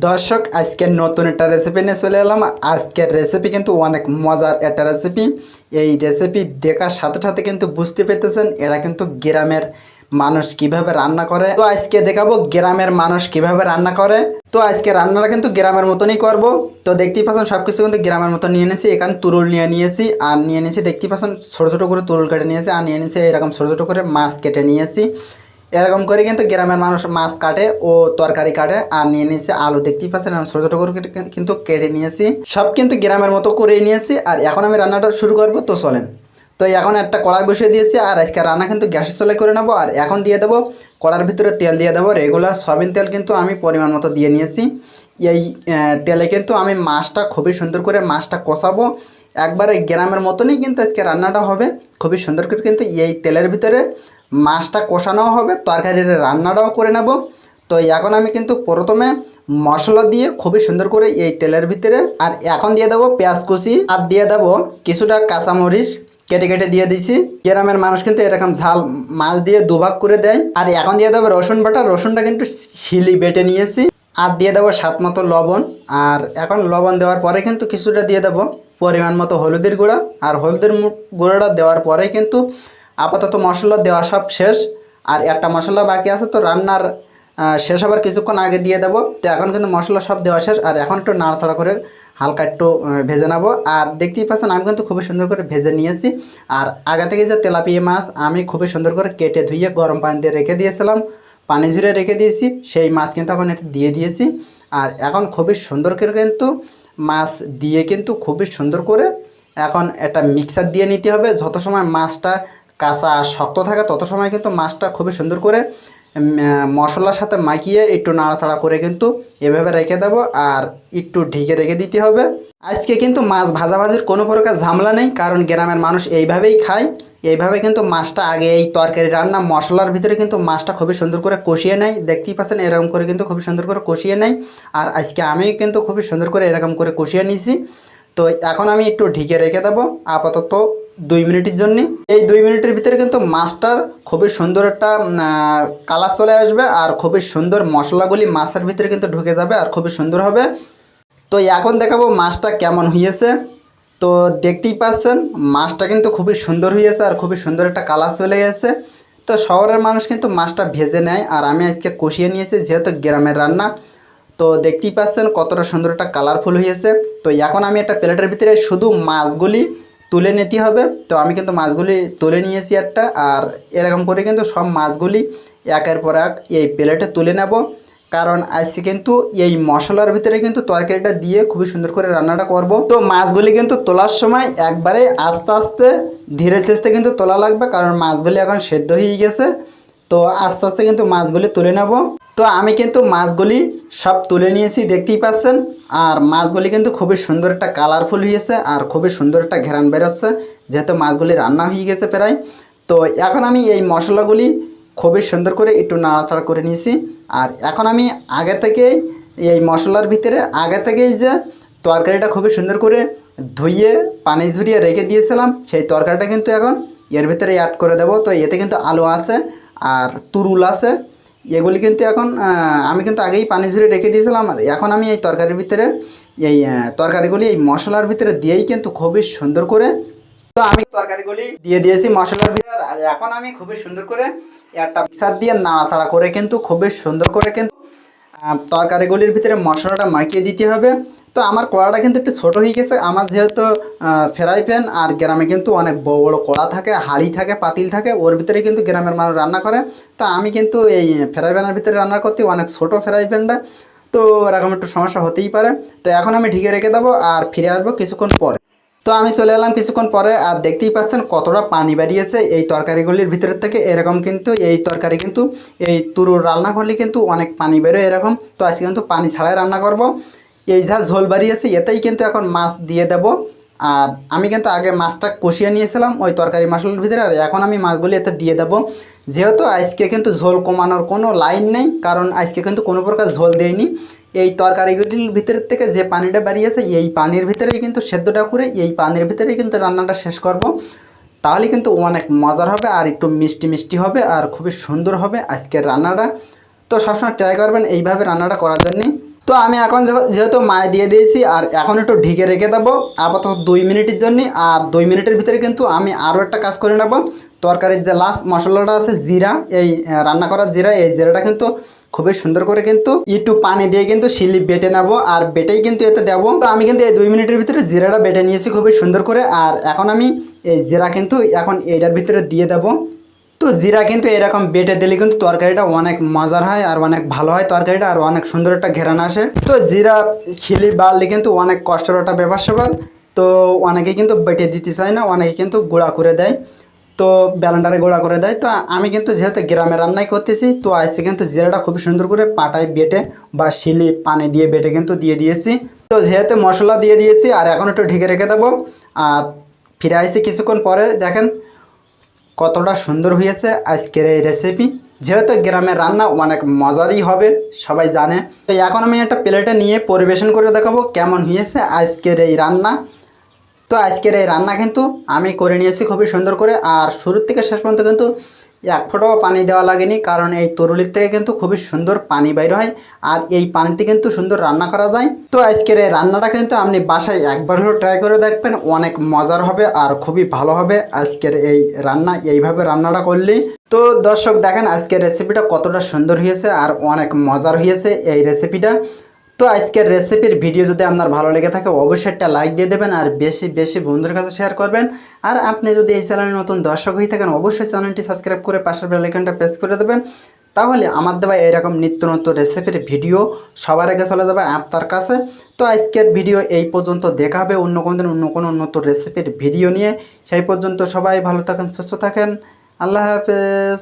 দর্শক, আজকের নতুন একটা রেসিপি নিয়ে চলে এলাম। আজকের রেসিপি কিন্তু অনেক মজার একটা রেসিপি এই রেসিপি দেখার সাথে সাথে কিন্তু বুঝতে পেরেছেন এরা কিন্তু গ্রামের মানুষ কীভাবে রান্না করে। তো আজকে দেখাবো গ্রামের মানুষ কীভাবে রান্না করে। তো আজকে রান্নাটা কিন্তু গ্রামের মতনই করব। তো দেখতেই পাচ্ছেন সব কিছু কিন্তু গ্রামের মতো নিয়ে নিয়েছি। এখানে তুরুল নিয়ে নিয়েছি আর নিয়ে নিয়েছি, দেখতেই পাচ্ছেন, ছোটো ছোটো করে তুরুল কেটে নিয়েছি। আর নিয়ে নিয়েছি এরকম ছোটো ছোটো করে মাছ কেটে নিয়েছি। এরকম করে কিন্তু গ্রামের মানুষ মাছ কাটে ও তরকারি কাটে আর নিয়ে নিয়েছে আলু। দেখতেই পাচ্ছেন আমি ছোটো ছোটো করে কিন্তু কেটে নিয়েছি। সব কিন্তু গ্রামের মতো করে নিয়েছি আর এখন আমি রান্নাটা শুরু করব, তো চলেন। তো এখন একটা কড়াই বসিয়ে দিয়েছি আর আজকে রান্না কিন্তু গ্যাসের চলে করে নেব আর এখন দিয়ে দেবো কড়ার ভিতরে তেল দিয়ে দেবো। রেগুলার সয়াবিন তেল কিন্তু আমি পরিমাণ মতো দিয়ে নিয়েছি। এই তেলে কিন্তু আমি মাছটা খুবই সুন্দর করে মাছটা কষাবো একবারে গ্রামের মতনই কিন্তু আজকে রান্নাটা হবে। খুবই সুন্দর করে কিন্তু এই তেলের ভিতরে মাছটা কষানোও হবে, তরকারির রান্নাটাও করে নেব। তো এখন আমি কিন্তু প্রথমে মশলা দিয়ে খুবই সুন্দর করে এই তেলের ভিতরে আর এখন দিয়ে দেবো পেঁয়াজ কুচি আর দিয়ে দেবো কিছুটা কাঁচামরিচ। কেটে কেটে দিয়ে দিছি। গ্রামের মানুষ কিন্তু এরকম ঝাল মাছ দিয়ে দুভাগ করে দেয়। আর এখন দিয়ে দেবো রসুন বাটা। রসুনটা কিন্তু শিলি বেটে নিয়েছি। আর দিয়ে দেবো স্বাদ মতো লবণ। আর এখন লবণ দেওয়ার পরে কিন্তু কিছুটা দিয়ে দেবো পরিমাণ মতো হলুদের গুঁড়া। আর হলুদের গুঁড়োটা দেওয়ার পরে কিন্তু আপাতত মশলা দেওয়া সব শেষ। আর একটা মশলা বাকি আছে তো রান্নার শেষ হবার কিছুক্ষণ আগে দিয়ে দেবো। তো এখন কিন্তু মশলা সব দেওয়া শেষ। আর এখন একটু নাড়াচাড়া করে হালকা একটু ভেজে নেব। আর দেখতেই পাচ্ছেন, আমি কিন্তু খুবই সুন্দর করে ভেজে নিয়েছি। আর আগে থেকে যে তেলাপিয়া মাছ, আমি খুবই সুন্দর করে কেটে ধুয়ে গরম পানি দিয়ে রেখে দিয়েছিলাম। পানি ঝুড়ে রেখে দিয়েছি। সেই মাছ কিন্তু এখন এতে দিয়ে দিয়েছি। আর এখন খুবই সুন্দর করে কিন্তু মাছ দিয়ে কিন্তু খুবই সুন্দর করে এখন একটা মিক্সার দিয়ে নিতে হবে। যত সময় মাছটা কাঁচা শক্ত থাকে, তত সময় কিন্তু মাছটা খুবই সুন্দর করে মশলার সাথে মাখিয়ে একটু নাড়াচাড়া করে কিন্তু এভাবে রেখে দেবো আর একটু ঢেকে রেখে দিতে হবে। আজকে কিন্তু মাছ ভাজাভাজির কোনো প্রকার ঝামেলা নেই, কারণ গ্রামের মানুষ এইভাবেই খায়। এইভাবে কিন্তু মাছটা আগে এই তরকারি রান্না মশলার ভিতরে কিন্তু মাছটা খুবই সুন্দর করে কষিয়ে নেয়। দেখতেই পাচ্ছেন, এরকম করে কিন্তু খুবই সুন্দর করে কষিয়ে নেয়। আর আজকে আমি কিন্তু খুবই সুন্দর করে এরকম করে কষিয়ে নিয়েছি। তো এখন আমি একটু ঢেকে রেখে দেবো আপাতত দুই মিনিটের জন্য। এই দুই মিনিটের ভিতরে কিন্তু মাছটার খুবই সুন্দর একটা কালার চলে আসবে আর খুবই সুন্দর মশলাগুলি মাছের ভিতরে কিন্তু ঢুকে যাবে আর খুবই সুন্দর হবে। তো এখন দেখাবো মাছটা কেমন হয়েছে। তো দেখতেই পাচ্ছেন, মাছটা কিন্তু খুবই সুন্দর হয়েছে আর খুবই সুন্দর একটা কালার চলে গেছে। তো শহরের মানুষ কিন্তু মাছটা ভেজে নেয় আর আমি আজকে কষিয়ে নিয়েছি যেহেতু গ্রামের রান্না। তো দেখতেই পাচ্ছেন কতটা সুন্দর একটা কালারফুল হয়েছে। তো এখন আমি একটা প্লেটের ভিতরে শুধু মাছগুলি তুলে নিতে হবে। তো আমি কিন্তু মাছগুলি তুলে নিয়েছি একটা আর এরকম করে কিন্তু সব মাছগুলি একের পর এক এই প্লেটে তুলে নেব। কারণ আজকে কিন্তু এই মশলার ভিতরে কিন্তু তরকারিটা দিয়ে খুবই সুন্দর করে রান্নাটা করব। তো মাছগুলি কিন্তু তোলার সময় একবারে আস্তে আস্তে, ধীরে চেস্তে কিন্তু তোলা লাগবে কারণ মাছগুলি এখন সেদ্ধ হয়ে গেছে। তো আস্তে আস্তে কিন্তু মাছগুলি তুলে নেব। তো আমি কিন্তু মাছগুলি সব তুলে নিয়েছি, দেখতেই পাচ্ছেন। আর মাছগুলি কিন্তু খুবই সুন্দর একটা কালারফুল হয়েছে আর খুবই সুন্দর একটা ঘেরান বেরোচ্ছে, যেহেতু মাছগুলি রান্না হয়ে গেছে প্রায়। তো এখন আমি এই মশলাগুলি খুবই সুন্দর করে একটু নাড়াচাড়া করে নিয়েছি। আর এখন আমি আগে থেকেই এই মশলার ভিতরে, আগে থেকেই যে তরকারিটা খুবই সুন্দর করে ধুইয়ে, পানি ঝুরিয়ে রেখে দিয়েছিলাম, সেই তরকারিটা কিন্তু এখন এর ভিতরে অ্যাড করে দেবো। তো এতে কিন্তু আলু আছে আর তুরুল আছে। এগুলি কিন্তু এখন আমি কিন্তু আগেই পানি ঝুড়ে রেখে দিয়েছিলাম আর এখন আমি এই তরকারির ভিতরে এই তরকারিগুলি এই মশলার ভিতরে দিয়েই কিন্তু খুবই সুন্দর করে তো আমি তরকারিগুলি দিয়ে দিয়েছি মশলার ভিতরে। আর এখন আমি খুবই সুন্দর করে একটা মিক্সার দিয়ে নাড়াচাড়া করে কিন্তু খুবই সুন্দর করে কিন্তু তরকারিগুলির ভিতরে মশলাটা মাখিয়ে দিতে হবে। তো আমার কড়াটা কিন্তু একটু ছোটো হয়ে গেছে। আমার যেহেতু ফ্রাই প্যান আর গ্রামে কিন্তু অনেক বড় বড় কড়া থাকে, হাঁড়ি থাকে, পাতিল থাকে, ওর ভিতরে কিন্তু গ্রামের মানুষ রান্না করে। তো আমি কিন্তু এই ফ্রাই প্যানের ভিতরে রান্না করতে অনেক ছোটো ফ্রাই প্যানটা। তো এরকম একটু সমস্যা হতেই পারে। তো এখন আমি ঢেকে রেখে দেবো আর ফিরে আসব কিছুক্ষণ পরে। তো আমি চলে এলাম কিছুক্ষণ পরে, আর দেখতেই পাচ্ছেন কতটা পানি বেরিয়েছে এই তরকারিগুলির ভিতরের থেকে। এরকম কিন্তু এই তরকারি কিন্তু, এই তুরুর রান্না করলে কিন্তু অনেক পানি বেরোয় এরকম। তো আজকে কিন্তু পানি ছাড়াই রান্না করব। এই যা ঝোল বাড়িয়েছে এতেই কিন্তু এখন মাছ দিয়ে দেব। আর আমি কিন্তু আগে মাছটা কষিয়ে নিয়েছিলাম ওই তরকারি মশলার ভিতরে, আর এখন আমি মাছগুলি এতে দিয়ে দেবো। যেহেতু আজকে কিন্তু ঝোল কমানোর কোনো লাইন নেই, কারণ আজকে কিন্তু কোনো প্রকার ঝোল দেয়নি এই তরকারিগুলির ভিতর থেকে যে পানিটা বেরিয়েছে, এই পানির ভিতরেই কিন্তু সেদ্ধটা করে এই পানির ভিতরেই কিন্তু রান্নাটা শেষ করব। তাহলে কিন্তু অনেক মজার হবে আর একটু মিষ্টি মিষ্টি হবে আর খুবই সুন্দর হবে আজকের রান্নাটা। তো সবসময় ট্রাই করবেন এইভাবে রান্নাটা করার জন্যে। তো আমি এখন যেহেতু মায় দিয়ে দিয়েছি, আর এখন একটু ঢেকে রেখে দেবো। আপাতত দুই মিনিটের জন্য, আর দুই মিনিটের ভিতরে কিন্তু আমি আরও একটা কাজ করে নেব। তরকারির যে লাস্ট মশলাটা আছে, জিরা, এই রান্না করার জিরা, এই জিরাটা কিন্তু খুবই সুন্দর করে কিন্তু একটু পানি দিয়ে কিন্তু শিলি বেটে নেব, আর বেটেই কিন্তু এতে দেবো। তো আমি কিন্তু এই দুই মিনিটের ভিতরে জিরাটা বেটে নিয়েছি খুবই সুন্দর করে, আর এখন আমি এই জিরা কিন্তু এখন এইটার ভিতরে দিয়ে দেবো। তো জিরা কিন্তু এরকম বেটে দিলে কিন্তু তরকারিটা অনেক মজার হয় আর অনেক ভালো হয় তরকারিটা আর অনেক সুন্দর একটা ঘেরান আসে। তো জিরা খিলি বাড়লে কিন্তু অনেক কষ্টের একটা ব্যাপার স্যাপার তো অনেকে কিন্তু বেটে দিতে চায় না, অনেকে কিন্তু গুঁড়া করে দেয়। তো ব্যালেন্ডারে গুঁড়া করে দেয়। তো আমি কিন্তু যেহেতু গ্রামে রান্নাই করতেছি, তো আজকে কিন্তু জিরাটা খুব সুন্দর করে পাটায় বেটে বা শিলি পানি দিয়ে বেটে কিন্তু দিয়ে দিয়েছি। তো যেহেতু মশলা দিয়ে দিয়েছি, আর এখন একটু ঢেকে রেখে দেবো। আর ফিরে আসছি কিছুক্ষণ পরে, দেখেন কতটা সুন্দর হয়েছে আজকের এই রেসিপি যেহেতু গ্রামের রান্না অনেক মজারই হবে, সবাই জানে। তো এখন আমি একটা প্লেটে নিয়ে পরিবেশন করে দেখাবো কেমন হয়েছে আজকের এই রান্না। তো আজকের এই রান্না কিন্তু আমি করে নিয়েছি খুবই সুন্দর করে। আর শুরুর থেকে শেষ পর্যন্ত কিন্তু এক ফোঁটাও পানি দেওয়া লাগেনি, কারণ এই তরুলির থেকে কিন্তু খুবই সুন্দর পানি বাইর হয় আর এই পানিতে কিন্তু সুন্দর রান্না করা যায়। তো আজকের এই রান্নাটা কিন্তু আপনি বাসায় একবার হলেও ট্রাই করে দেখবেন, অনেক মজার হবে আর খুবই ভালো হবে আজকের এই রান্না, এইভাবে রান্নাটা করলেই। তো দর্শক, দেখেন আজকের রেসিপিটা কতটা সুন্দর হয়েছে আর অনেক মজার হয়েছে এই রেসিপিটা তো আজকের রেসিপির ভিডিও যদি আপনার ভালো লেগে থাকে, অবশ্যই একটা লাইক দিয়ে দেবেন আর বেশি বেশি বন্ধুর কাছে শেয়ার করবেন। আর আপনি যদি এই চ্যানেলের নতুন দর্শক হয়ে থাকেন, অবশ্যই চ্যানেলটি সাবস্ক্রাইব করে পাশের বেল আইকনটা প্রেস করে দেবেন। তাহলে আমার দেওয়া এরকম নিত্য নতুন রেসিপির ভিডিও সবার আগে চলে যাবে আপনার কাছে। তো আজকের ভিডিও এই পর্যন্ত, দেখা হবে অন্য কোনো দিন, অন্য কোনো নতুন রেসিপির ভিডিও নিয়ে। সেই পর্যন্ত সবাই ভালো থাকেন, সুস্থ থাকেন। আল্লাহ হাফেজ।